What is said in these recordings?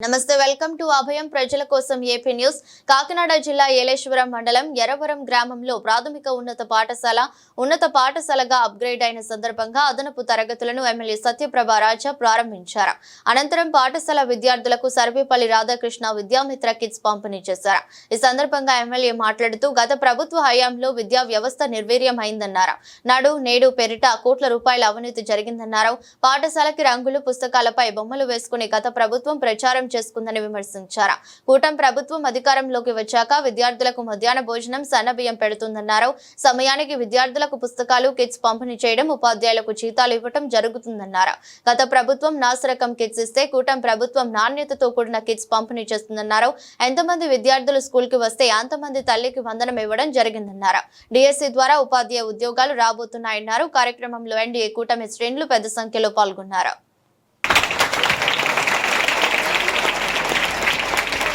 నమస్తే welcome to అభయం ప్రజల కోసం ఏపీ న్యూస్. కాకినాడ జిల్లా ఏలేశ్వరం మండలం ఎరవరం గ్రామంలో ప్రాథమిక ఉన్నత పాఠశాల ఉన్నత పాఠశాలగా అప్గ్రేడ్ అయిన సందర్భంగా అదనపు తరగతులను ఎమ్మెల్యే సత్యప్రభ రాజా ప్రారంభించారు. అనంతరం పాఠశాల విద్యార్థులకు సర్వేపల్లి రాధాకృష్ణ విద్యామిత్ర కిట్స్ పంపిణీ చేశారు. ఈ సందర్భంగా ఎమ్మెల్యే మాట్లాడుతూ గత ప్రభుత్వ హయాంలో విద్యా వ్యవస్థ నిర్వీర్యం అయిందన్నారు నాడు నేడు పెరిట కోట్ల రూపాయల అవినీతి జరిగిందన్నారు. పాఠశాలకి రంగులు పుస్తకాలపై బొమ్మలు వేసుకుని గత ప్రభుత్వం ప్రచారం చేసుకుందని విమర్శించారు. కూటమి ప్రభుత్వం అధికారంలోకి వచ్చాక విద్యార్థులకు మధ్యాహ్న భోజనం సన్నబియ్యం పెడుతుందన్నారు. సమయానికి విద్యార్థులకు పుస్తకాలు కిట్స్ పంపిణీ చేయడం ఉపాధ్యాయులకు జీతాలు ఇవ్వడం జరుగుతుందన్నారు. గత ప్రభుత్వం నాసిరకం కిట్స్ ఇస్తే కూటమి ప్రభుత్వం నాణ్యతతో కూడిన కిట్స్ పంపిణీ చేస్తుందన్నారు. ఎంతమంది విద్యార్థులు స్కూల్కి వస్తే అంతమంది తల్లికి వందనం ఇవ్వడం జరిగిందన్నారు. డిఎస్సి ద్వారా ఉపాధ్యాయ ఉద్యోగాలు రాబోతున్నాయన్నారు. కార్యక్రమంలో ఎన్డీఏ కూటమి శ్రేణులు పెద్ద సంఖ్యలో పాల్గొన్నారు.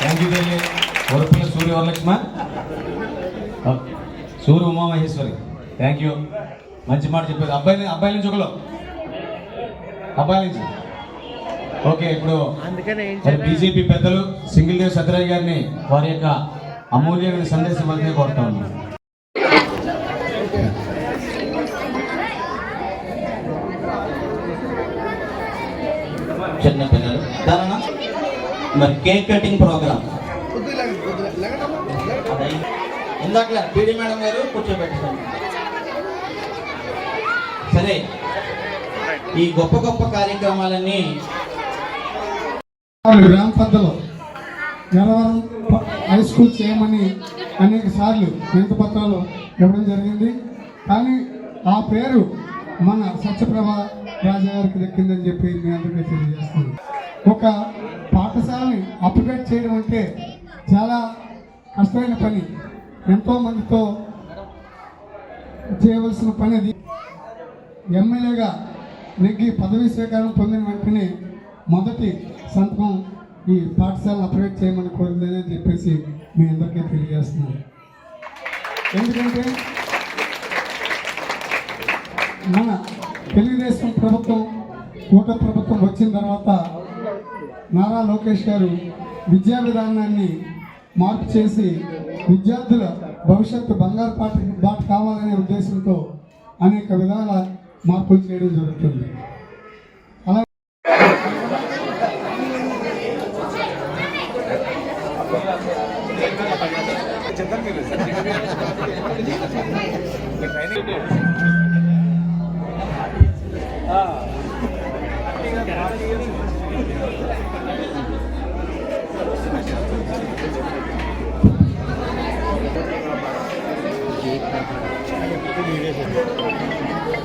థ్యాంక్ యూ తల్లి Varapula Surya Varalakshmi okay. Surya Umamaheshwari thank you మంచి మాట చెప్పారు. అబ్బాయి అబ్బాయి నుంచి ఒకలో అబ్బాయి నుంచి ఓకే ఇప్పుడు బీజేపీ పెద్దలు సింగిల్ దేవ్ సత్యరాజ్ గారిని వారి యొక్క అమూల్యమైన సందేశం మధ్య కోరుతా ఉన్నాను చిన్న పిల్లలు దానిన మరి కేక్ కటింగ్ ప్రోగ్రామ్. అదే ఇందాక పీడి మేడం గారు కూర్చోబెట్టారు సరే ఈ గొప్ప గొప్ప కార్యక్రమాలన్నీ గ్రామ పెద్దలు నెలవారం హై స్కూల్ చేయమని అనేక సార్లు వినతి పత్రాలు ఇవ్వడం జరిగింది. కానీ ఆ పేరు మన సత్యప్రభ రాజా గారికి దక్కిందని చెప్పి మీ అందరికీ తెలియజేస్తుంది ఒక కష్టమైన పని. ఎంతో మందితో చేయవలసిన పని అది. ఎమ్మెల్యేగా నెగ్గి పదవీ స్వీకారం పొందిన వెంటనే మొదటి సంతకం ఈ పాఠశాలను అప్గ్రేడ్ చేయమని కోరిందని చెప్పేసి మీ అందరికీ తెలియజేస్తున్నాను. ఎందుకంటే మన తెలుగుదేశం ప్రభుత్వం కూట ప్రభుత్వం వచ్చిన తర్వాత నారా లోకేష్ గారు విద్యా విధానాన్ని మార్పు చేసి విద్యార్థుల భవిష్యత్తు బంగారు పాట బాట కావాలనే ఉద్దేశంతో అనేక విధాల మార్పులు చేయడం జరుగుతుంది.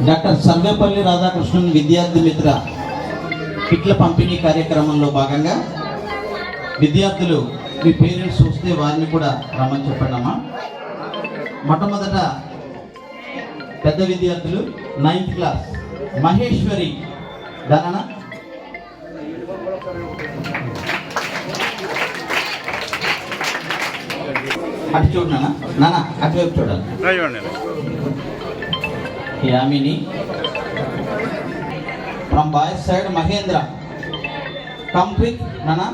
డాక్టర్ సర్వేపల్లి రాధాకృష్ణన్ విద్యార్థి మిత్ర కిట్ల పంపిణీ కార్యక్రమంలో భాగంగా విద్యార్థులు మీ పేరెంట్స్ వస్తే వారిని కూడా రమ్మని చెప్పండి అమ్మా. మొట్టమొదట పెద్ద విద్యార్థులు నైన్త్ క్లాస్ మహేశ్వరి దానా అటు చూడు నాన్న. నాన్న అటువైపు చూడాలి. Yamini. From boys side Mahendra. Come quick నానా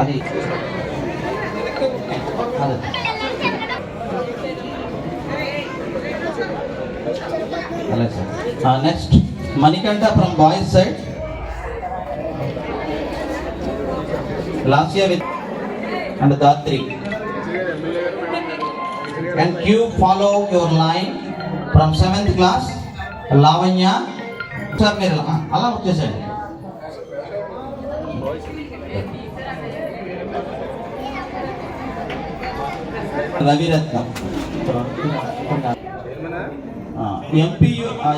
అది. అదే. అలాగే sir. Next Manikanta from boys side Lasya with and Dhatri and you follow your line from seventh class Lavanya sir మీరు అ- అలా వచ్చేసండి. రవిరత్నం. ఎంపీ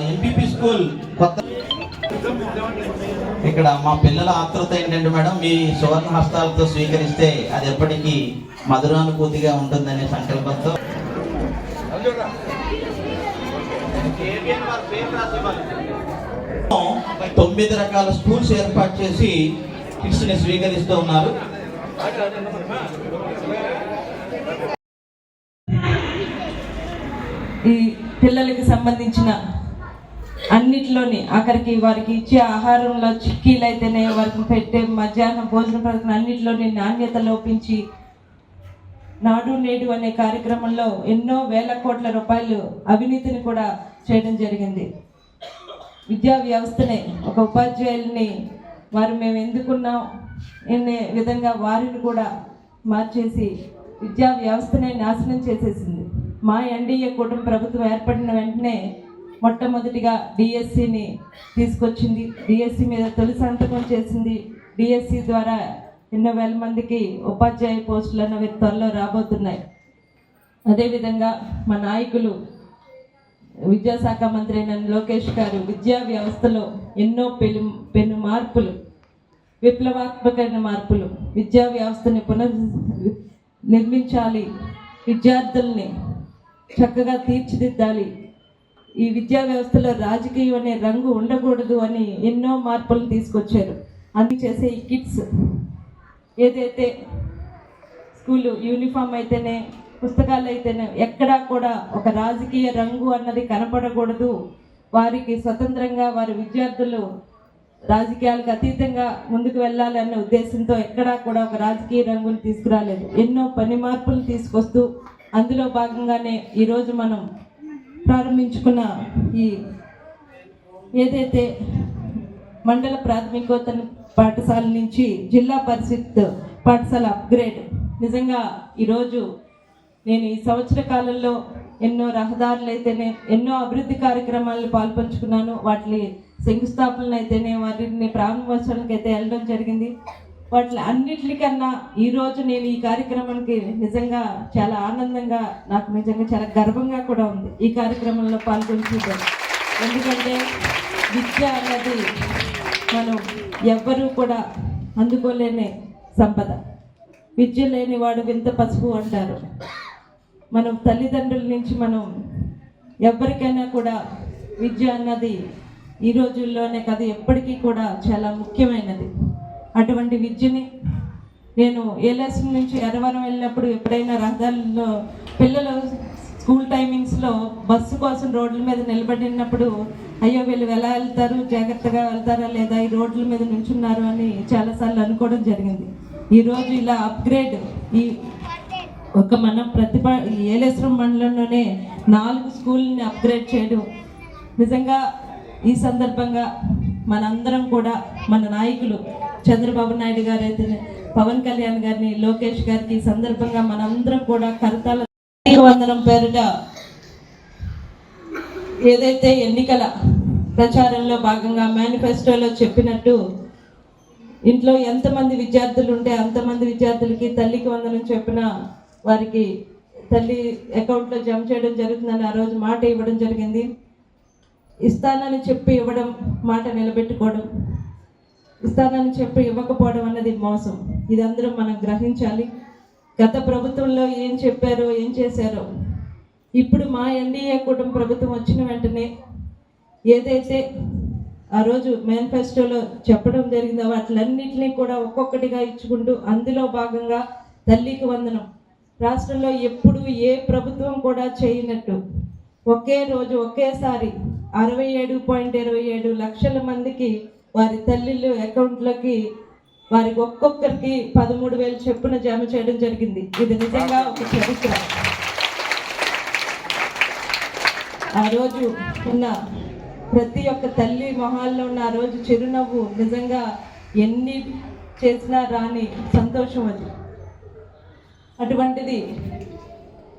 ఎంపీపీ స్కూల్ కొత్త ఇక్కడ మా పిల్లల ఆతృత ఏంటంటే మేడం మీ సువర్ణ హస్తాలతో స్వీకరిస్తే అది ఎప్పటికీ మధురానుభూతిగా ఉంటుందనే సంకల్పంతో. తొమ్మిది రకాల స్కూల్స్ ఏర్పాటు చేసి కిడ్స్ని స్వీకరిస్తూ ఉన్నారు. ఈ పిల్లలకి సంబంధించిన అన్నిటిలోని అక్కడికి వారికి ఇచ్చే ఆహారంలో చిక్కీలు అయితేనే వారికి పెట్టే మధ్యాహ్నం భోజన పథకం అన్నిటిలోని నాణ్యత లోపించి నాడు నేడు అనే కార్యక్రమంలో ఎన్నో వేల కోట్ల రూపాయలు అవినీతిని కూడా చేయడం జరిగింది. విద్యా వ్యవస్థనే ఒక ఉపాధ్యాయుల్ని వారు మేము ఎందుకున్నాం అనే విధంగా వారిని కూడా మార్చేసి విద్యా వ్యవస్థనే నాశనం చేసేసింది. మా ఎన్డీఏ కూటమి ప్రభుత్వం ఏర్పడిన వెంటనే మొట్టమొదటిగా డిఎస్సిని తీసుకొచ్చింది. డిఎస్సి మీద తొలి సంతకం చేసింది. డిఎస్సి ద్వారా ఎన్నో వేల మందికి ఉపాధ్యాయ పోస్టులు అనేవి త్వరలో రాబోతున్నాయి. అదేవిధంగా మా నాయకులు విద్యాశాఖ మంత్రి అయిన లోకేష్ గారు విద్యా వ్యవస్థలో ఎన్నో పెను పెను మార్పులు విప్లవాత్మకమైన మార్పులు విద్యా వ్యవస్థని పునర్ నిర్మించాలి విద్యార్థుల్ని చక్కగా తీర్చిదిద్దాలి ఈ విద్యా వ్యవస్థలో రాజకీయం అనే రంగు ఉండకూడదు అని ఎన్నో మార్పులను తీసుకొచ్చారు. అందుకు చేసే ఈ కిట్స్ ఏదైతే స్కూలు యూనిఫామ్ అయితేనే పుస్తకాలు అయితేనే ఎక్కడా కూడా ఒక రాజకీయ రంగు అన్నది కనపడకూడదు. వారికి స్వతంత్రంగా వారి విద్యార్థులు రాజకీయాలకు అతీతంగా ముందుకు వెళ్ళాలన్న ఉద్దేశంతో ఎక్కడా కూడా ఒక రాజకీయ రంగును తీసుకురాలేదు. ఎన్నో పని మార్పులు తీసుకొస్తూ అందులో భాగంగానే ఈరోజు మనం ప్రారంభించుకున్న ఈ ఏదైతే మండల ప్రాథమికోత్తర పాఠశాల నుంచి జిల్లా పరిషత్ పాఠశాల అప్గ్రేడ్ నిజంగా ఈరోజు నేను ఈ సంవత్సర కాలంలో ఎన్నో రహదారులు అయితేనే ఎన్నో అభివృద్ధి కార్యక్రమాలను పాల్పంచుకున్నాను. వాటి శంకుస్థాపనలు అయితేనే వాటిని ప్రారంభోత్సవాలకు అయితే వెళ్ళడం జరిగింది. వాటి అన్నిటికన్నా ఈరోజు నేను ఈ కార్యక్రమానికి నిజంగా చాలా ఆనందంగా నాకు నిజంగా చాలా గర్వంగా కూడా ఉంది. ఈ కార్యక్రమంలో పాల్గొంటుంటే ఎందుకంటే విద్య అన్నది మనం ఎవ్వరూ కూడా అందుకోలేని సంపద. విద్య లేని వాడు వింత పసుపు అంటారు. మనం తల్లిదండ్రుల నుంచి మనం ఎవరికైనా కూడా విద్య అన్నది ఈ రోజుల్లోనే కాదు ఎప్పటికీ కూడా చాలా ముఖ్యమైనది. అటువంటి విద్యని నేను ఏలసం నుంచి ఎర్రవరం వెళ్ళినప్పుడు ఎప్పుడైనా రహదారుల్లో పిల్లలు స్కూల్ టైమింగ్స్లో బస్సు కోసం రోడ్ల మీద నిలబడినప్పుడు అయ్యో వీళ్ళు ఎలా వెళ్తారు? జాగ్రత్తగా వెళ్తారా లేదా? ఈ రోడ్ల మీద నుంచున్నారు అని చాలాసార్లు అనుకోవడం జరిగింది. ఈరోజు ఇలా అప్గ్రేడ్ ఈ ఒక మనం ప్రతిభ ఈ ఏలేశ్వరం మండలంలోనే నాలుగు స్కూల్ని అప్గ్రేడ్ చేయడం. నిజంగా ఈ సందర్భంగా మనందరం కూడా మన నాయకులు చంద్రబాబు నాయుడు గారు అయితే పవన్ కళ్యాణ్ గారిని లోకేష్ గారికి సందర్భంగా మనందరం కూడా కరతాల వందనం పేరుట ఏదైతే ఎన్నికల ప్రచారంలో భాగంగా మేనిఫెస్టోలో చెప్పినట్టు ఇంట్లో ఎంతమంది విద్యార్థులు ఉంటే అంతమంది విద్యార్థులకి తల్లికి వందనం చెప్పిన వారికి తల్లి అకౌంట్లో జమ చేయడం జరుగుతుందని ఆ రోజు మాట ఇవ్వడం జరిగింది. ఇస్తానని చెప్పి ఇవ్వడం మాట నిలబెట్టుకోవడం. ఇస్తానని చెప్పి ఇవ్వకపోవడం అన్నది మోసం. ఇది అందరూ మనం గ్రహించాలి. గత ప్రభుత్వంలో ఏం చెప్పారో ఏం చేశారో. ఇప్పుడు మా ఎన్డీఏ కూటమి ప్రభుత్వం వచ్చిన వెంటనే ఏదైతే ఆ రోజు మేనిఫెస్టోలో చెప్పడం జరిగిందో వాటిలన్నింటినీ కూడా ఒక్కొక్కటిగా ఇచ్చుకుంటూ అందులో భాగంగా తల్లికి వందనం. రాష్ట్రంలో ఎప్పుడు ఏ ప్రభుత్వం కూడా చేయనట్టు. ఒకే రోజు ఒకేసారి అరవై ఏడు పాయింట్ ఇరవై ఏడు లక్షల మందికి వారి తల్లిళ్ళు అకౌంట్లోకి వారికి ఒక్కొక్కరికి పదమూడు వేలు చెప్పున జమ చేయడం జరిగింది. ఇది నిజంగా ఒక చరిత్ర. ఆ రోజు ఉన్న ప్రతి ఒక్క తల్లి మొహాల్లో ఉన్న ఆ రోజు చిరునవ్వు నిజంగా ఎన్ని చేసినా రాని సంతోషం అది. అటువంటిది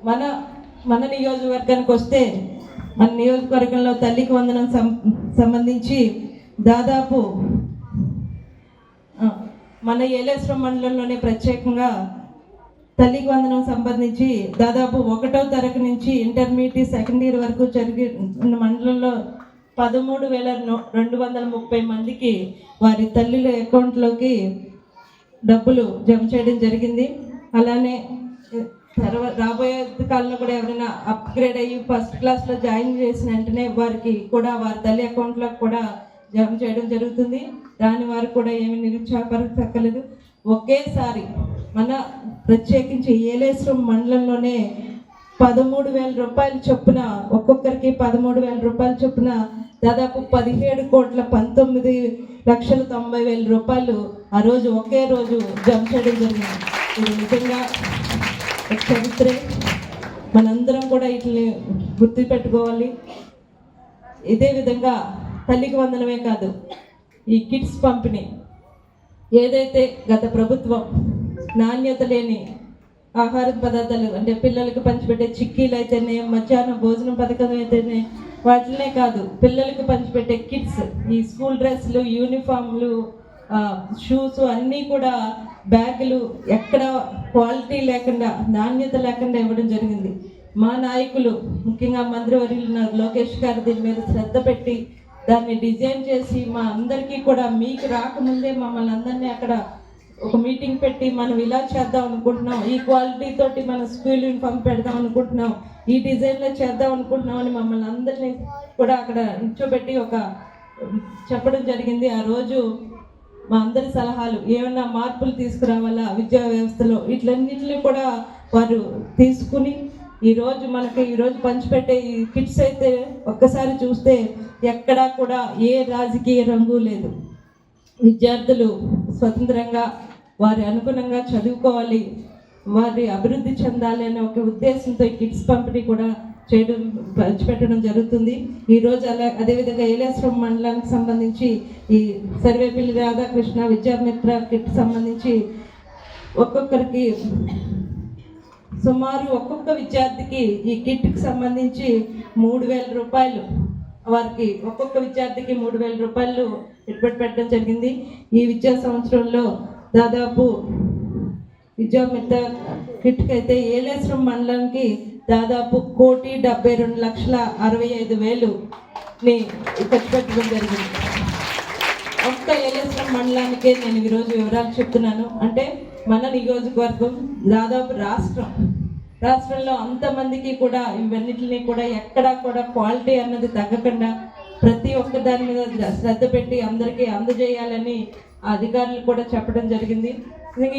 మన మన నియోజకవర్గానికి వస్తే మన నియోజకవర్గంలో తల్లికి వందనం సం సంబంధించి దాదాపు మన ఏలేశ్వరం మండలంలోనే ప్రత్యేకంగా తల్లికి వందనం సంబంధించి దాదాపు ఒకటో తరగతి నుంచి ఇంటర్మీడియట్ సెకండ్ ఇయర్ వరకు జరిగి ఉన్న మండలంలో పదమూడు వేల రెండు వందల ముప్పై మందికి వారి తల్లుల అకౌంట్లోకి డబ్బులు జమ చేయడం జరిగింది. అలానే తర్వాత రాబోయే కాలంలో కూడా ఎవరైనా అప్గ్రేడ్ అయ్యి ఫస్ట్ క్లాస్లో జాయిన్ చేసిన వెంటనే వారికి కూడా వారి తల్లి అకౌంట్లోకి కూడా జమ చేయడం జరుగుతుంది. దాని వారు కూడా ఏమి నిరుత్సాహపరచక్కలేదు ఒకేసారి మన ప్రత్యేకించి ఏలేశ్వరం మండలంలోనే పదమూడు వేల రూపాయలు చొప్పున ఒక్కొక్కరికి పదమూడు వేల రూపాయలు చొప్పున దాదాపు పదిహేడు కోట్ల పంతొమ్మిది లక్షల తొంభై వేల రూపాయలు ఆ రోజు ఒకే రోజు జమ చేయడం జరిగింది. ఇది నిజంగా చరిత్రే. మనందరం కూడా వీటిని గుర్తుపెట్టుకోవాలి. ఇదే విధంగా తల్లికి వందనమే కాదు ఈ కిట్స్ పంపిణీ. ఏదైతే గత ప్రభుత్వం నాణ్యత లేని ఆహార పదార్థాలు అంటే పిల్లలకు పంచిపెట్టే చిక్కీలు అయితేనే మధ్యాహ్నం భోజనం పథకం అయితేనే వాటినే కాదు పిల్లలకు పంచిపెట్టే కిట్స్ ఈ స్కూల్ డ్రెస్లు యూనిఫామ్లు షూస్ అన్నీ కూడా బ్యాగులు ఎక్కడ క్వాలిటీ లేకుండా నాణ్యత లేకుండా ఇవ్వడం జరిగింది. మా నాయకులు ముఖ్యంగా మంత్రివర్యులు ఉన్నారు లోకేష్ గారు దీని మీద శ్రద్ధ పెట్టి దాన్ని డిజైన్ చేసి మా అందరికీ కూడా మీకు రాకముందే మమ్మల్ని అందరినీ అక్కడ ఒక మీటింగ్ పెట్టి మనం ఇలా చేద్దాం అనుకుంటున్నాం ఈ క్వాలిటీ తోటి మన స్కూల్ యూనిఫామ్ పెడదాం అనుకుంటున్నాం ఈ డిజైన్లో చేద్దాం అనుకుంటున్నాం అని మమ్మల్ని అందరినీ కూడా అక్కడ నిల్చోబెట్టి ఒక చెప్పడం జరిగింది. ఆ రోజు మా అందరి సలహాలు ఏమన్నా మార్పులు తీసుకురావాలా విద్యా వ్యవస్థలో? వీటిలన్నింటినీ కూడా వారు తీసుకుని ఈరోజు మనకి ఈరోజు పంచిపెట్టే ఈ కిట్స్ అయితే ఒక్కసారి చూస్తే ఎక్కడా కూడా ఏ రాజకీయ రంగు లేదు. విద్యార్థులు స్వతంత్రంగా వారి అనుగుణంగా చదువుకోవాలి వారి అభివృద్ధి చెందాలి అనే ఒక ఉద్దేశంతో కిట్స్ పంపిణీ కూడా చేయడం పంచిపెట్టడం జరుగుతుంది. ఈరోజు అలా అదేవిధంగా ఏలేశ్వరం మండలానికి సంబంధించి ఈ సర్వేపల్లి రాధాకృష్ణ విద్యామిత్ర కిట్ సంబంధించి ఒక్కొక్కరికి సుమారు ఒక్కొక్క విద్యార్థికి ఈ కిట్కి సంబంధించి మూడు వేల రూపాయలు వారికి ఒక్కొక్క విద్యార్థికి మూడు వేల రూపాయలు పెట్టుబడి పెట్టడం జరిగింది. ఈ విద్యా సంవత్సరంలో దాదాపు విద్యామిత్ర కిట్కి అయితే ఏలేశ్వరం మండలానికి దాదాపు కోటి డెబ్బై రెండు లక్షల అరవై ఐదు వేలుని ఖర్చు పెట్టడం జరిగింది. ఒక్క ఏలేశ్వరం మండలానికే నేను ఈరోజు వివరాలు చెప్తున్నాను. అంటే మన నియోజకవర్గం దాదాపు రాష్ట్రం రాష్ట్రంలో అంతమందికి కూడా ఇవన్నిటిని కూడా ఎక్కడా కూడా క్వాలిటీ అన్నది తగ్గకుండా ప్రతి ఒక్క దాని మీద శ్రద్ధ పెట్టి అందరికీ అందజేయాలని అధికారులు కూడా చెప్పడం జరిగింది.